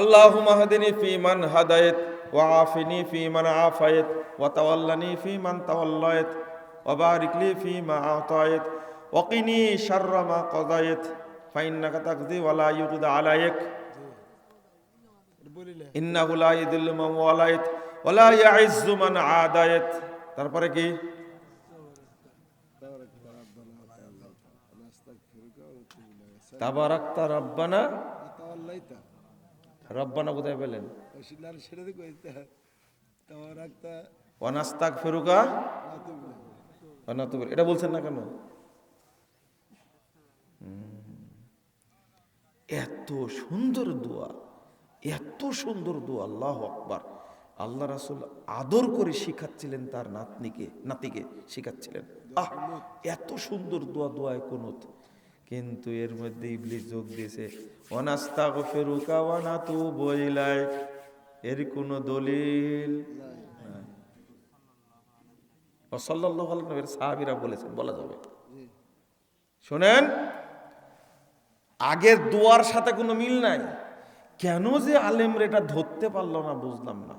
আল্লাহ মাহাদিনী ফি মান হাদায়েত ওয়া আফিনি ফি মান আফায়েত ওয়া তাওয়াল্লানি ফি মান তাওয়াল্লায়েত ওয়া বারিক লি ফি মা আতায়েত ওয়া কিনি শাররা মা কদায়েত ফাইন্নাকা তাকদি ওয়া লা ইউকদা আলাইক। ইন্নাহু লা ইযিল্লু মান ওয়ালায়েত ওয়া লা ইয়াইজ্জু মান আদায়েত তারপরে কি? তাবারাকতা রাব্বানা। রব্বানা কোথায় পেলেন। ওয়ানাস্তাক ফেরুকা এটা বলছেন না কেন? এত সুন্দর দোয়া, এত সুন্দর দোয়া, আল্লাহ আকবার। আল্লাহ রাসুল আদর করে শিখাচ্ছিলেন তার নাতনিকে, নাতিকে শিখাচ্ছিলেন। আহ, এত সুন্দর দোয়া, দোয়ায় কোনত। কিন্তু এর মধ্যে ইবলিস যোগ দিয়েছে। অনাস্তাক ফেরুকা ওয়ানাতু বইলাই এর কোনো দলিল। সাল্লাহ সাহাবিরা বলেছেন বলা যাবে। শোনেন আগের দুয়ার সাথে কোনো মিল নাই। কেন যে আলেমরা এটা ধরতে পারল না বুঝলাম না।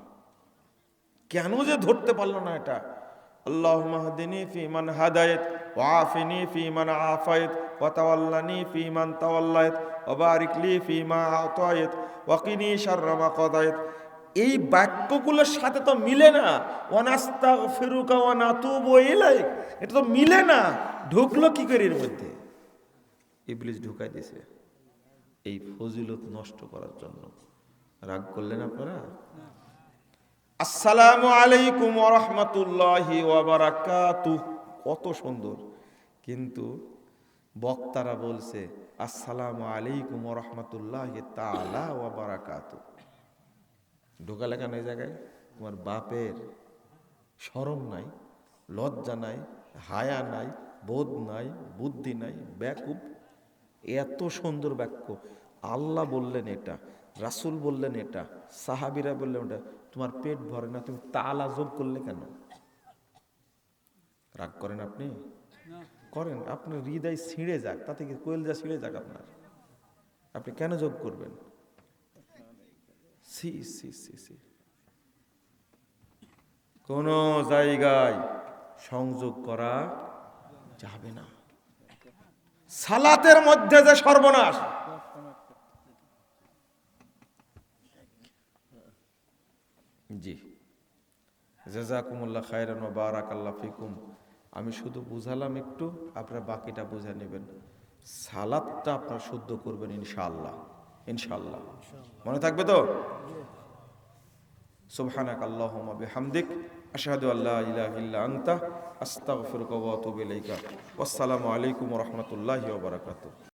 কেন যে ধরতে পারল না এটা? আল্লাহ মাহদিনী ফিমান হাদায়ত ওয়াফিনী ফিমান আফায়ত ওয়াতাওয়াল্লানি ফিমান তাওয়াল্লায়ত ওবারিকলি ফিমা আতায়ত ওয়াকিনি শাররামা কদায়ত এই বাক্যগুলোর সাথে তো মিলে না। ওয়ানাস্তা ফিরুকা ওয়ানাতুবু ইলাইক। এটা তো মিলে না। ঢুকলো কি করে এর মধ্যে? ইবলিস ঢুকাই দিয়েছে এই ফজিলত নষ্ট করার জন্য। রাগ করলেন আপনারা? আসসালামু আলাইকুম রহমতুল্লাহি ওয়াবারাকাতু কত সুন্দর। কিন্তু বক্তারা বলছে, আসসালামু আলাইকুম রহমতুল্লাহ তাআলা ওয়াবারাকাতু ঢোকালে কেন এই জায়গায়? তোমার বাপের শরম নাই, লজ্জা নাই, হায়া নাই, বোধ নাই, বুদ্ধি নাই, ব্যাকুব। এত সুন্দর বাক্য আল্লাহ বললেন এটা। রাসূল বললেন এটা সাহাবিরা বললেন ওটা তোমার পেট ভরে না তুমি তালা যোগ করলে কেন? রাগ করেন আপনি? করেন আপনার হৃদয় ছিঁড়ে যাক তাতে কি কোয়েলজা ছিঁড়ে যাক আপনার? আপনি কেন যোগ করবেন? C C C C. কোন জায়গায় সংযোগ করা যাবে না। সালাতের মধ্যে যে সর্বনাশ জি। জাজাকুমুল্লাহ খায়রান ওয়া বারাকাল্লাহ ফিকুম। আমি শুধু বুঝালাম একটু, আপনারা বাকিটা বুঝে নেবেন। সালাদটা আপনারা শুদ্ধ করবেন ইনশাআল্লাহ ইনশাআল্লাহ। মনে থাকবে তো? সুবহানাক আল্লাহুম্মা বিহামদিক, আশহাদু আল্লা ইলাহা ইল্লা আনতা, আস্তাগফিরুকা ওয়া আতুবু ইলাইকা। ওয়াসসালামু আলাইকুম ওয়া রাহমাতুল্লাহি ওয়া বারাকাতুহু।